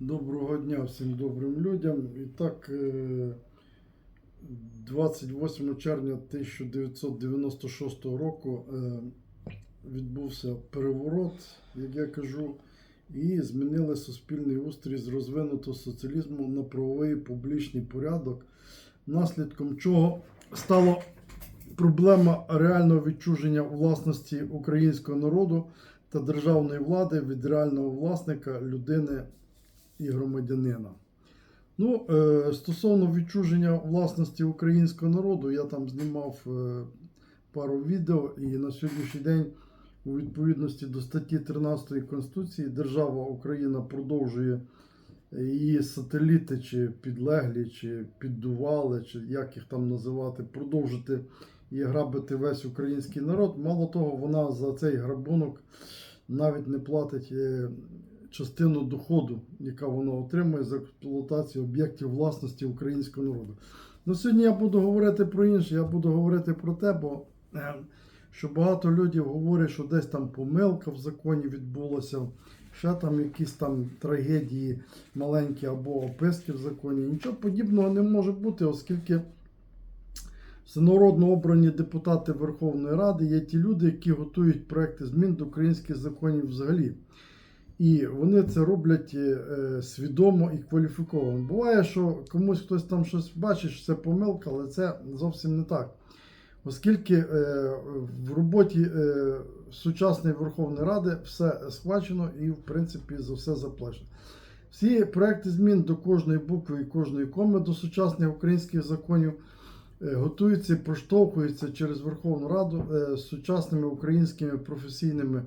Доброго дня всім добрим людям. І так, е, 28 червня 1996 року е, відбувся переворот, як я кажу, і змінили суспільний устрій з розвинутого соціалізму на правовий публічний порядок, наслідком чого стала проблема реального відчуження власності українського народу та державної влади від реального власника людини і громадянина. Ну, е, стосовно відчуження власності українського народу, я там знімав е, пару відео, і на сьогоднішній день, у відповідності до статті 13 Конституції, держава Україна продовжує її сателіти, чи підлеглі, чи піддували, чи як їх там називати, продовжити і грабити весь український народ. Мало того, вона за цей грабунок навіть не платить е, частину доходу, яка вона отримує за експлуатацію об'єктів власності українського народу. Ну, сьогодні я буду говорити про інше, я буду говорити про те, бо е, що багато людей говорять, що десь там помилка в законі відбулася, ще там якісь там трагедії маленькі або описки в законі. Нічого подібного не може бути, оскільки всенародно обрані депутати Верховної Ради є ті люди, які готують проекти змін до українських законів взагалі. І вони це роблять е, свідомо і кваліфіковано. Буває, що комусь хтось там щось бачить, що це помилка, але це зовсім не так. Оскільки е, в роботі е, сучасної Верховної Ради все схвачено і, в принципі, за все заплачено. Всі проекти змін до кожної букви і кожної коми до сучасних українських законів е, готуються і проштовхуються через Верховну Раду е, з сучасними українськими професійними е,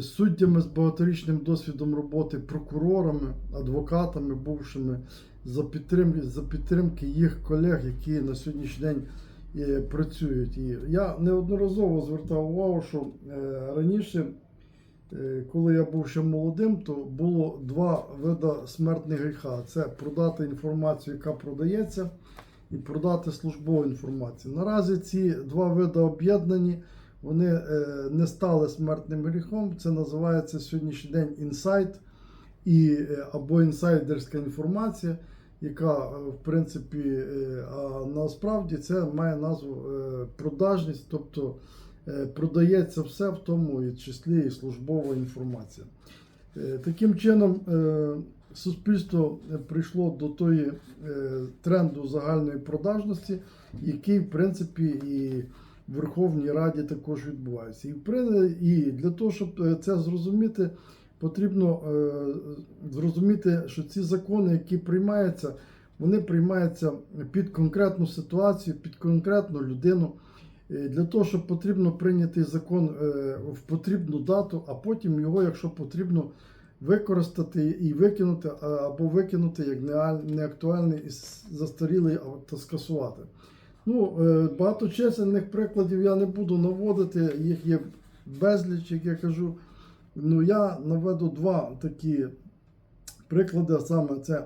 суддями з багаторічним досвідом роботи, прокурорами, адвокатами, бувшими за підтримки, за підтримки їх колег, які на сьогоднішній день е, працюють. І я неодноразово звертав увагу, що е, раніше. Е, Коли я був ще молодим, то було два види смертних гріха: це продати інформацію, яка продається, і продати службову інформацію. Наразі ці два види об'єднані, вони е, не стали смертним гріхом. Це називається сьогоднішній день інсайт і, е, або інсайдерська інформація, яка, е, в принципі, насправді це має назву продажність, тобто продається все, в тому і числі і службова інформація. Таким чином, суспільство прийшло до тої тренду загальної продажності, який, в принципі, і в Верховній Раді також відбувається. І, і для того, щоб е, це зрозуміти, потрібно е, зрозуміти, що ці закони, які приймаються, вони приймаються під конкретну ситуацію, під конкретну людину. Е, Для того, щоб потрібно прийняти закон е, в потрібну дату, а потім його, якщо потрібно, використати і викинути, або викинути як неактуальний і застарілий та скасувати. Ну, е, багато чисельних прикладів я не буду наводити, їх є безліч, як я кажу. Ну, я наведу два такі приклади, саме це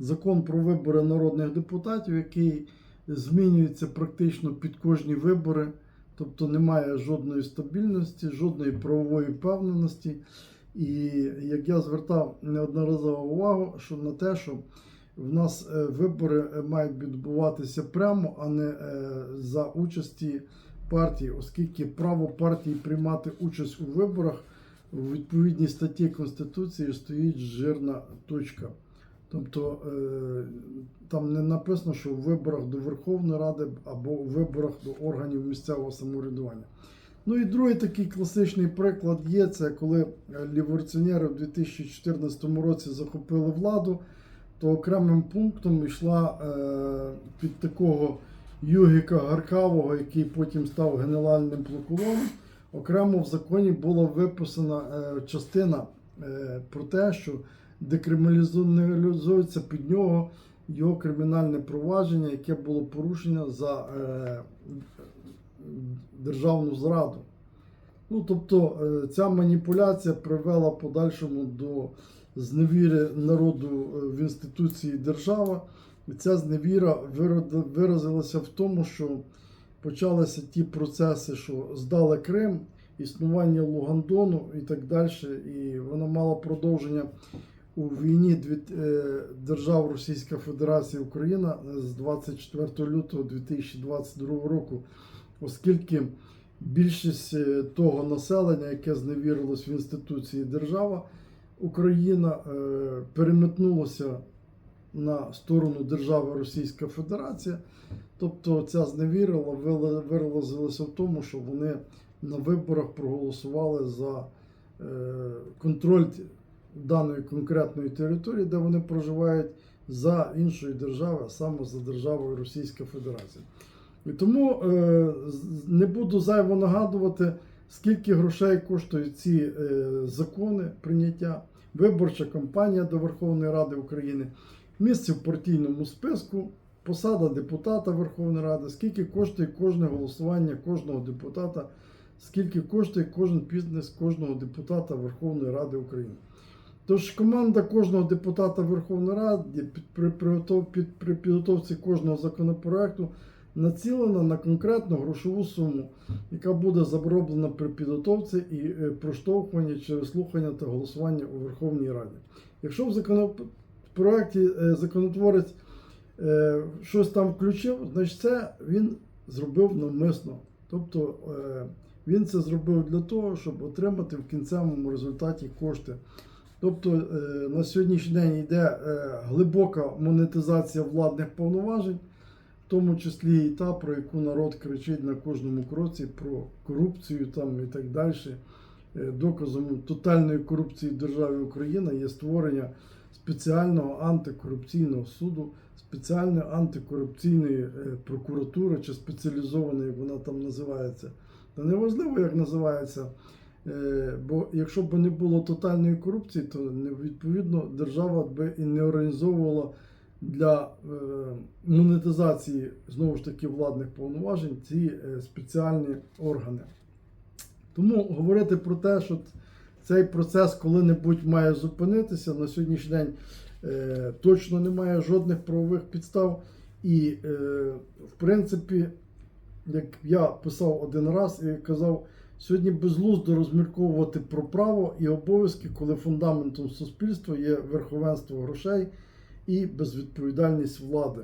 закон про вибори народних депутатів, який змінюється практично під кожні вибори, тобто немає жодної стабільності, жодної правової впевненості. І як я звертав неодноразово увагу, що на те, що в нас е, вибори е, мають відбуватися прямо, а не е, за участі партії, оскільки право партії приймати участь у виборах у відповідній статті Конституції стоїть жирна точка. Тобто там не написано, що в виборах до Верховної Ради або у виборах до органів місцевого самоврядування. Ну і другий такий класичний приклад є, це коли ліворціонери в 2014 році захопили владу, то окремим пунктом йшла е, під такого Югіка Гаркавого, який потім став генеральним прокурором. Окремо в законі була виписана е, частина е, про те, що декриміналізується під нього його кримінальне провадження, яке було порушено за державну зраду. Ну, тобто ця маніпуляція привела подальшому до зневіри народу е, в інституції держава. І ця зневіра виразилася в тому, що почалися ті процеси, що здали Крим, існування Лугандону і так далі. І воно мало продовження у війні е, держав Російська Федерація Україна з 24 лютого 2022 року, оскільки більшість е, того населення, яке зневірилось в інституції держава, Україна е, переметнулося на сторону держави Російська Федерація. Тобто ця зневіра вила- виразилася в тому, що вони на виборах проголосували за е, контроль даної конкретної території, де вони проживають, за іншої держави, а саме за державою Російська Федерація. І тому е, не буду зайво нагадувати, скільки грошей коштують ці закони прийняття, виборча кампанія до Верховної Ради України, місце в партійному списку, посада депутата Верховної Ради, скільки коштує кожне голосування кожного депутата, скільки коштує кожен бізнес кожного депутата Верховної Ради України. Тож команда кожного депутата Верховної Ради при підготовці кожного законопроекту націлена на конкретну грошову суму, яка буде зароблена при підготовці і е, проштовхуванні через слухання та голосування у Верховній Раді. Якщо в законопроекті е, законотворець е, щось там включив, значить це він зробив навмисно. Тобто він це зробив для того, щоб отримати в кінцевому результаті кошти. Тобто на сьогоднішній день йде глибока монетизація владних повноважень, тому числі і та, про яку народ кричить на кожному кроці, про корупцію там і так далі. Е, Доказом тотальної корупції в державі Україна є створення спеціального антикорупційного суду, спеціальної антикорупційної е, прокуратури чи спеціалізованої, як вона там називається. Та неважливо, як називається. Е, Бо якщо б не було тотальної корупції, то відповідно держава би і не організовувала для е, монетизації знову ж таки владних повноважень ці е, спеціальні органи. Тому говорити про те, що цей процес коли-небудь має зупинитися, на сьогоднішній день е, точно немає жодних правових підстав. І, в принципі, як я писав один раз і казав, сьогодні безглуздо розмірковувати про право і обов'язки, коли фундаментом суспільства є верховенство грошей і безвідповідальність влади.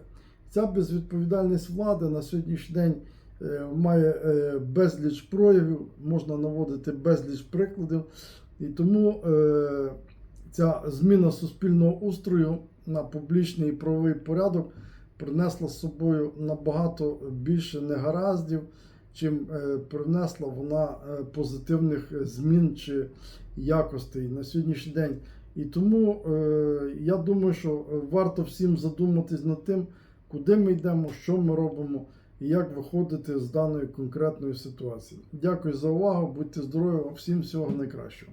Ця безвідповідальність влади на сьогоднішній день е, має е, безліч проявів, можна наводити безліч прикладів. І тому е, ця зміна суспільного устрою на публічний і правовий порядок принесла з собою набагато більше негараздів, чим принесла вона позитивних змін чи якостей на сьогоднішній день. І тому е, я думаю, що варто всім задуматись над тим, куди ми йдемо, що ми робимо і як виходити з даної конкретної ситуації. Дякую за увагу, будьте здорові, всім всього найкращого.